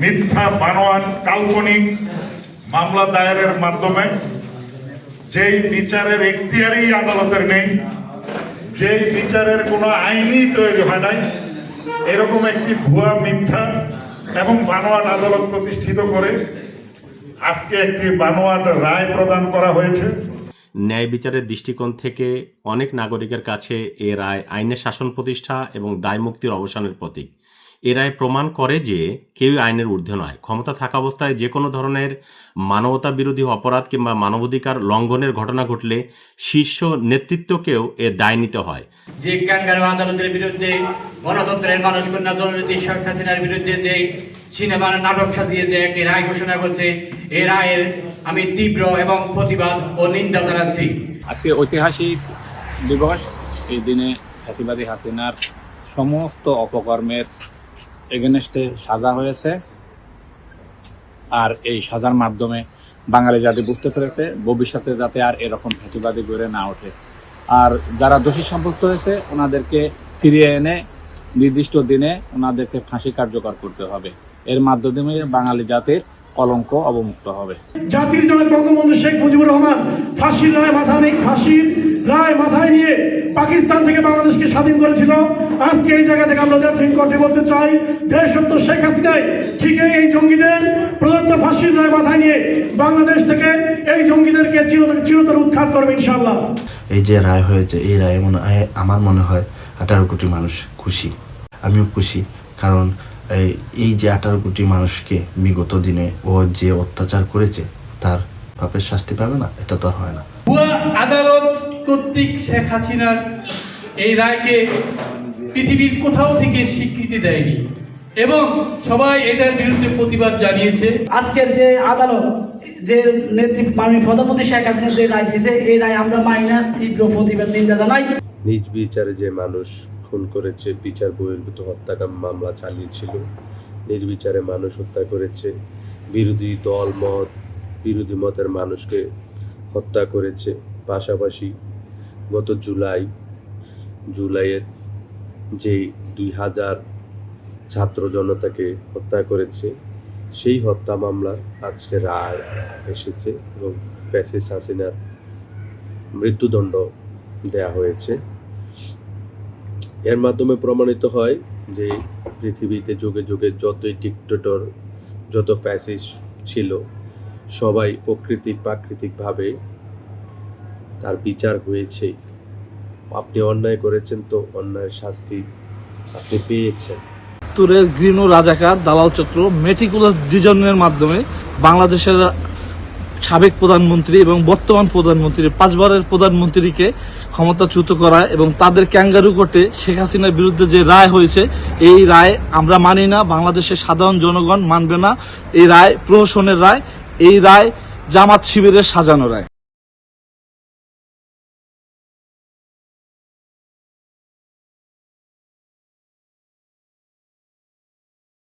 মিথ্যা, বানোয়াট, কাল্পনিক মামলা দায়েরের মাধ্যমে যেই বিচারের এখতিয়ারই আদালতের নেই, যেই বিচারের কোনো আইনই তৈরি হয় নাই, এরকম একটি ভুয়া, মিথ্যা এবং বানোয়াট আদালত প্রতিষ্ঠিত করে আজকে একটি বানোয়াট রায় প্রদান করা হয়েছে। ন্যায় বিচারের দৃষ্টিকোণ থেকে অনেক নাগরিকের কাছে এ রায় আইনের শাসন প্রতিষ্ঠা এবং দায়মুক্তির অবসানের প্রতীক। এ রায় প্রমাণ করে যে কেউই আইনের ঊর্ধ্বে নয়। ক্ষমতা থাকা অবস্থায় যে কোনো ধরনের মানবতা বিরোধী অপরাধ কিংবা মানবাধিকার লঙ্ঘনের ঘটনা ঘটলে শীর্ষ নেতৃত্বকেও এ দায় নিতে হয়। যে ক্যাঙ্গারু আদালতের বিরুদ্ধে গণতন্ত্রের মানুষ কন্যা দলনীতি শেখ হাসিনার বিরুদ্ধে যে সিনেমার নাটক সাজিয়ে যে একটি রায় ঘোষণা করছে এই রায়ের আমি তীব্র এবং প্রতিবাদ ও নিন্দা জানাচ্ছি। আজকে ঐতিহাসিক দিবস। এই দিনে ফ্যাসিবাদী হাসিনার সমস্ত অপকর্মের এগেনস্টে সাজা হয়েছে আর এই সাজার মাধ্যমে বাঙালি জাতি বুঝতে পেরেছে ভবিষ্যতে যাতে আর এরকম ফ্যাসিবাদী গড়ে না ওঠে। আর যারা দোষী সাব্যস্ত হয়েছে, ওনাদেরকে ফিরিয়ে এনে নির্দিষ্ট দিনে ওনাদেরকে ফাঁসি কার্যকর করতে হবে। এর মাধ্যমে বাঙালি জাতির কলঙ্ক অবমুক্ত হবে। জাতির জনক বঙ্গবন্ধু শেখ মুজিবুর রহমান, ফাঁসির রায় নিয়ে ফাঁসির রায় মাথায় নিয়ে পাকিস্তান থেকে বাংলাদেশকে স্বাধীন করেছিল। আজকে এই জায়গা থেকে আমরা জাতীয় কোর্টে বলতে চাই। দেশত্ব শেখ হাসিনাই ঠিক এই জঙ্গিদের প্রদত্ত ফাঁসির রায় মাথায় নিয়ে বাংলাদেশ থেকে এই জঙ্গিদেরকে চিরতর চিরতর উৎখাত করবে ইনশাআল্লাহ। এই যে রায় হয়েছে, এই রায়ে মনে হয় আমার মনে হয় আঠারো কোটি মানুষ খুশি। আমিও খুশি, কারণ এই যে আঠারো কোটি মানুষকে বিগত দিনে ও যে অত্যাচার করেছে, তার পাপের শাস্তি পাবে না? এটা তো আর হয় না। আদালত কর্তৃক শেখ হাসিনার এই রায়কে পৃথিবীর কোথাও থেকে স্বীকৃতি দেয়নি এবং সবাই এটার বিরুদ্ধে প্রতিবাদ জানিয়েছে। আজকের যে আদালত যে নেত্রী মাননীয় প্রধানমন্ত্রী শেখ হাসিনা যে রায় দিয়েছে এই রায় আমরা মানি না তীব্র প্রতিবাদ নিন্দা জানাই। নিজ বিচারে যে মানুষ খুন করেছে বিচার বহির্ভূত হত্যাকাম মামলা চালিয়েছিল নির্বিচারে মানুষ হত্যা করেছে বিরোধী দল মত বিরোধী মতের মানুষকে হত্যা করেছে। পাশাপাশি গত জুলাই জুলাইয়ের যে দুই হাজার ছাত্র জনতাকে হত্যা করেছে, সেই হত্যা মামলার আজকে রায় এসেছে এবং ফ্যাসিস হাসিনার মৃত্যুদণ্ড দেয়া হয়েছে। এর মাধ্যমে প্রমাণিত হয় যে পৃথিবীতে যুগে যুগে যতই ডিক্টেটর যত ফ্যাসিস ছিল, সবাই প্রকৃতিক প্রাকৃতিকভাবে তার বিচার হয়েছে আপনি অন্যায় করেছেন তো অন্যায়ের শাস্তি আপনি পেয়েছেন। একাত্তরের গ্রিন ও রাজাকার দালাল চক্র মেটিকুলাস ডিজনের মাধ্যমে বাংলাদেশের সাবেক প্রধানমন্ত্রী এবং বর্তমান প্রধানমন্ত্রী পাঁচবারের প্রধানমন্ত্রীকে ক্ষমতাচ্যুত করা এবং তাদের ক্যাঙ্গারু কোর্টে শেখ হাসিনার বিরুদ্ধে যে রায় হয়েছে, এই রায় আমরা মানি না, বাংলাদেশের সাধারণ জনগণ মানবে না। এই রায় প্রহসনের রায়, এই রায় জামাত শিবিরের সাজানো রায়।